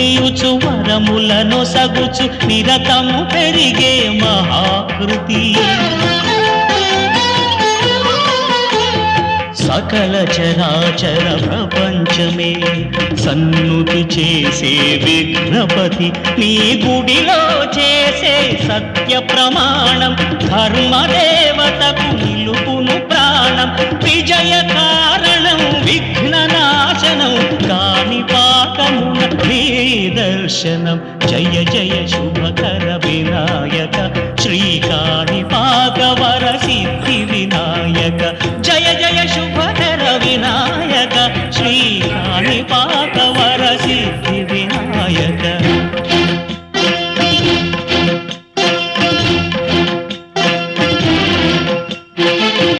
ప్రియుచు వరములను సగుచు నిరతము పెరిగే మహాకృతి. సకల చరాచర ప్రపంచమే సన్నుతి చేసే విఘ్నపతి. నీ గుడిలో చేసే సత్య ప్రమాణం ధర్మదే దర్శనం. జయ జయ శుభకర వినాయక. శ్రీకాణి పాదవర సిద్ధి వినాయక. జయ జయ శుభకర వినాయక. శ్రీకాణి పాదవ